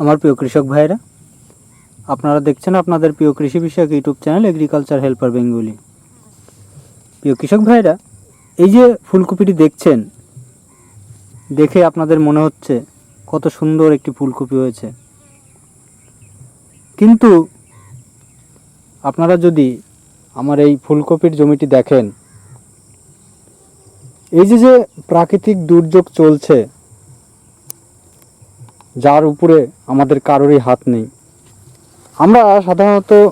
আমার প্রিয় কৃষক ভাইরা আপনারা দেখছেন আপনাদের প্রিয় কৃষি বিষয়ক YouTube channel agriculture helper Bengali প্রিয় কৃষক ভাইরা এই যে ফুলকপিটি দেখছেন, দেখে আপনাদের মনে হচ্ছে কত সুন্দর একটি ফুলকপি হয়েছে। কিন্তু আপনারা যদি আমার এই ফুলকপির জমিটি দেখেন, এই যে যে প্রাকৃতিক দুর্যোগ চলছে যার উপরে আমাদের কারোরই হাত নেই। আমরা সাধারণত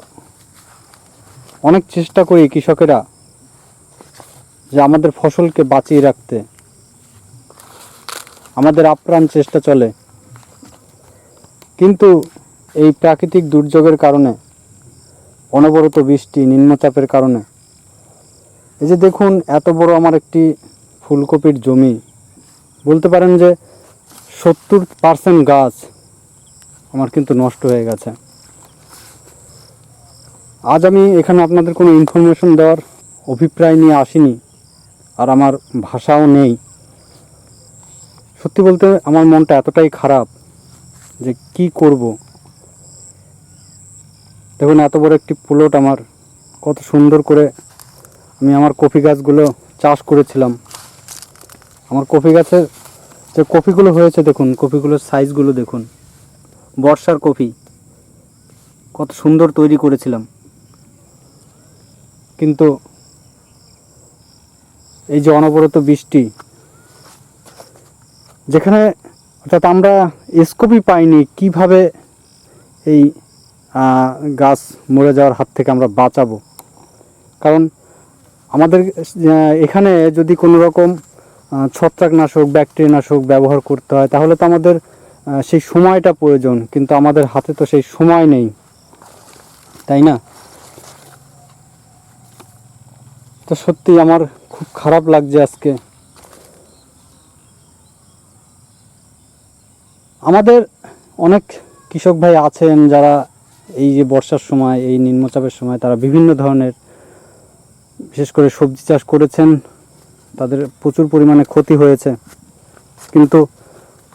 অনেক চেষ্টা করি কৃষকেরা যে আমাদের ফসলকে বাঁচিয়ে রাখতে। আমাদের আপ্রাণ চেষ্টা চলে। কিন্তু এই প্রাকৃতিক দুর্যোগের কারণে, অনবরত বৃষ্টি, নিম্নচাপের কারণে, এই যে দেখুন, এত বড় আমার একটি ফুলকপির জমি। বলতে পারেন যে সত্তর পার্সেন্ট গাছ আমার কিন্তু নষ্ট হয়ে গেছে। আজ আমি এখানে আপনাদের কোনো ইনফরমেশন দেওয়ার অভিপ্রায় নিয়ে আসিনি আর আমার ভাষাও নেই। সত্যি বলতে আমার মনটা এতটাই খারাপ যে কি করব। দেখুন, এত বড় একটি প্লট আমার, কত সুন্দর করে আমি আমার কফি গাছগুলো চাষ করেছিলাম। আমার কফি গাছের যে কপিগুলো হয়েছে দেখুন, কপিগুলোর সাইজগুলো দেখুন। বর্ষার কপি। কত সুন্দর তৈরি করেছিলাম। কিন্তু এই যে অনবরত বৃষ্টি, যেখানে অর্থাৎ আমরা স্কোপই পাইনি, কীভাবে এই গাছ মরে যাওয়ার হাত থেকে আমরা বাঁচাবো? কারণ আমাদের এখানে যদি কোনো রকম ছত্রাকনাশক, ব্যাকটেরিয়ানাশক ব্যবহার করতে হয়। তাহলে তো আমাদের সেই সময়টা প্রয়োজন, কিন্তু আমাদের হাতে তো সেই সময় নেই। তাই না? তো সত্যি আমার খুব খারাপ লাগছে আজকে। আমাদের অনেক কৃষক ভাই আছেন যারা এই যে বর্ষার সময়, এই নিম্নচাপের সময় তারা বিভিন্ন ধরনের, বিশেষ করে সবজি চাষ করেছেন। তাদের প্রচুর পরিমাণে ক্ষতি হয়েছে। কিন্তু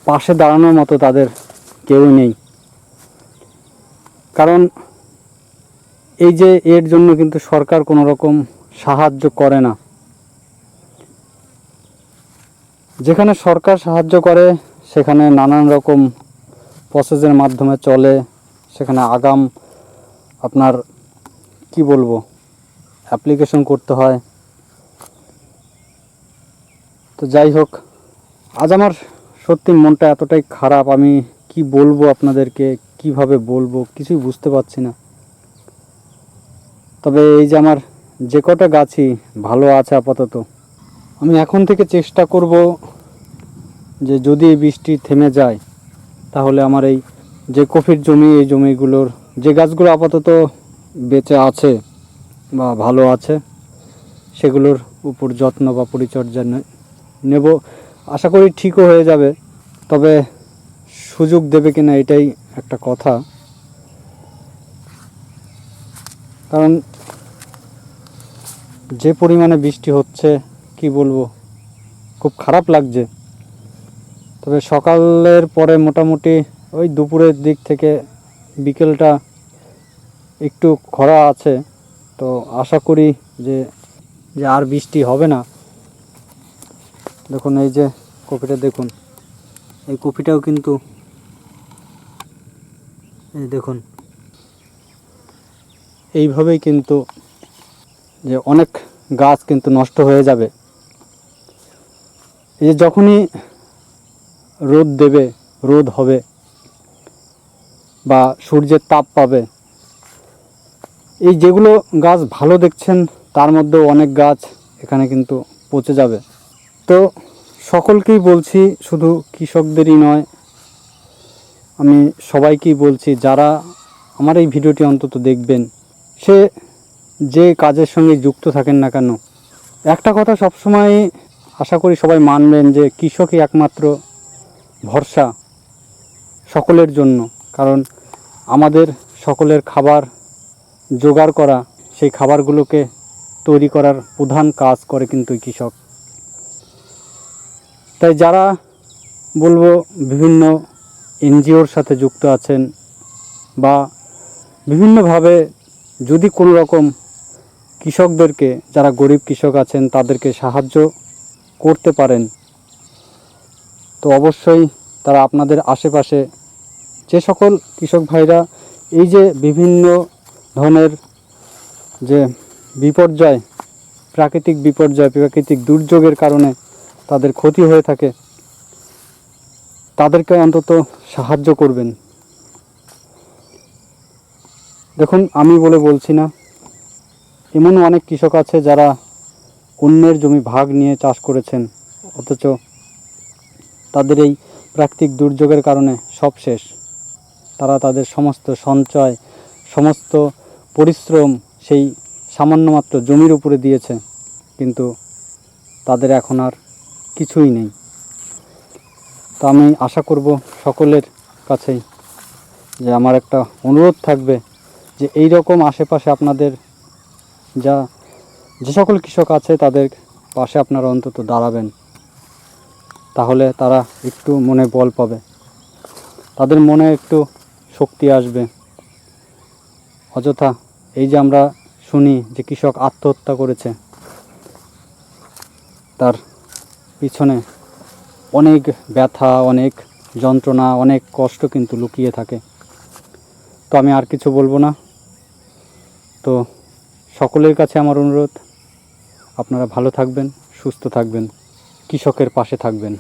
পাশে দাঁড়ানোর মতো তাদের কেউই নেই। কারণ এই যে এর জন্য কিন্তু সরকার কোনো রকম সাহায্য করে না। যেখানে সরকার সাহায্য করে, সেখানে নানান রকম প্রসেসের মাধ্যমে চলে। সেখানে আগাম আপনার, কি বলব অ্যাপ্লিকেশন করতে হয়। তো যাই হোক, আজ আমার সত্যি মনটা এতটাই খারাপ, আমি কি বলব আপনাদেরকে, কীভাবে বলব কিছুই বুঝতে পারছি না। তবে এই যে আমার যে কটা গাছই ভালো আছে আপাতত, আমি এখন থেকে চেষ্টা করব যে যদি এই বৃষ্টি থেমে যায়, তাহলে আমার এই যে কফির জমি, এই জমিগুলোর যে গাছগুলো আপাতত বেঁচে আছে বা ভালো আছে, সেগুলোর উপর যত্ন বা পরিচর্যা নেব। আশা করি ঠিকও হয়ে যাবে, তবে সুযোগ দেবে কিনা এটাই একটা কথা। কারণ যে পরিমাণে বৃষ্টি হচ্ছে, কি বলব, খুব খারাপ লাগছে। তবে সকালের পরে মোটামুটি ওই দুপুরের দিক থেকে বিকেলটা একটু খরা আছে, তো আশা করি যে যে আর বৃষ্টি হবে না। দেখুন, এই যে কপিটা দেখুন। এই কপিটাও কিন্তু এই দেখুন। এইভাবেই কিন্তু যে অনেক গাছ কিন্তু নষ্ট হয়ে যাবে। এই যে যখনই রোদ দেবে, রোদ হবে বা সূর্যের তাপ পাবে, এই যেগুলো গাছ ভালো দেখছেন, তার মধ্যেও অনেক গাছ এখানে কিন্তু পচে যাবে। তো সকলকেই বলছি, শুধু কৃষকদেরই নয়, আমি সবাইকেই বলছি, যারা আমার এই ভিডিওটি অন্তত দেখবেন, সে যে কাজের সঙ্গে যুক্ত থাকেন না কেন, একটা কথা সবসময় আশা করি সবাই মানবেন যে কৃষকই একমাত্র ভরসা সকলের জন্য, কারণ আমাদের সকলের খাবার জোগাড় করা, সেই খাবারগুলোকে তৈরি করার প্রধান কাজ করে কিন্তু কৃষক। তাই যারা বলব বিভিন্ন এনজিওর সাথে যুক্ত আছেন বা বিভিন্নভাবে যদি কোনো রকম কৃষকদেরকে, যারা গরিব কৃষক আছেন, তাদেরকে সাহায্য করতে পারেন, তো অবশ্যই তারা আপনাদের আশেপাশে যে সকল কৃষক ভাইরা এই যে বিভিন্ন ধরনের যে বিপর্যয়, প্রাকৃতিক বিপর্যয়, প্রাকৃতিক দুর্যোগের কারণে তাদের ক্ষতি হয়ে থাকে। তাদেরকে অন্তত সাহায্য করবেন। দেখুন, আমি বলে বলছি না, এমন অনেক কৃষক আছে যারা অন্যের জমি ভাগ নিয়ে চাষ করেছেন, অথচ তাদের এই প্রাকৃতিক দুর্যোগের কারণে সব শেষ। তারা তাদের সমস্ত সঞ্চয়, সমস্ত পরিশ্রম সেই সামান্য মাত্র জমির উপরে দিয়েছে, কিন্তু তাদের এখন আর কিছুই নেই। তো আমি আশা করব সকলের কাছেই যে আমার একটা অনুরোধ থাকবে যে এই রকম আশেপাশে আপনাদের যা, যে সকল কৃষক আছে তাদের পাশে আপনারা অন্তত দাঁড়াবেন। তাহলে তারা একটু মনে বল পাবে। তাদের মনে একটু শক্তি আসবে। অযথা এই যে আমরা শুনি যে কৃষক আত্মহত্যা করেছে, তার পিছনে অনেক ব্যথা, অনেক যন্ত্রণা, অনেক কষ্ট কিন্তু লুকিয়ে থাকে। তো আমি আর কিছু বলব না। তো সকলের কাছে আমার অনুরোধ, আপনারা ভালো থাকবেন, সুস্থ থাকবেন, কৃষকের পাশে থাকবেন।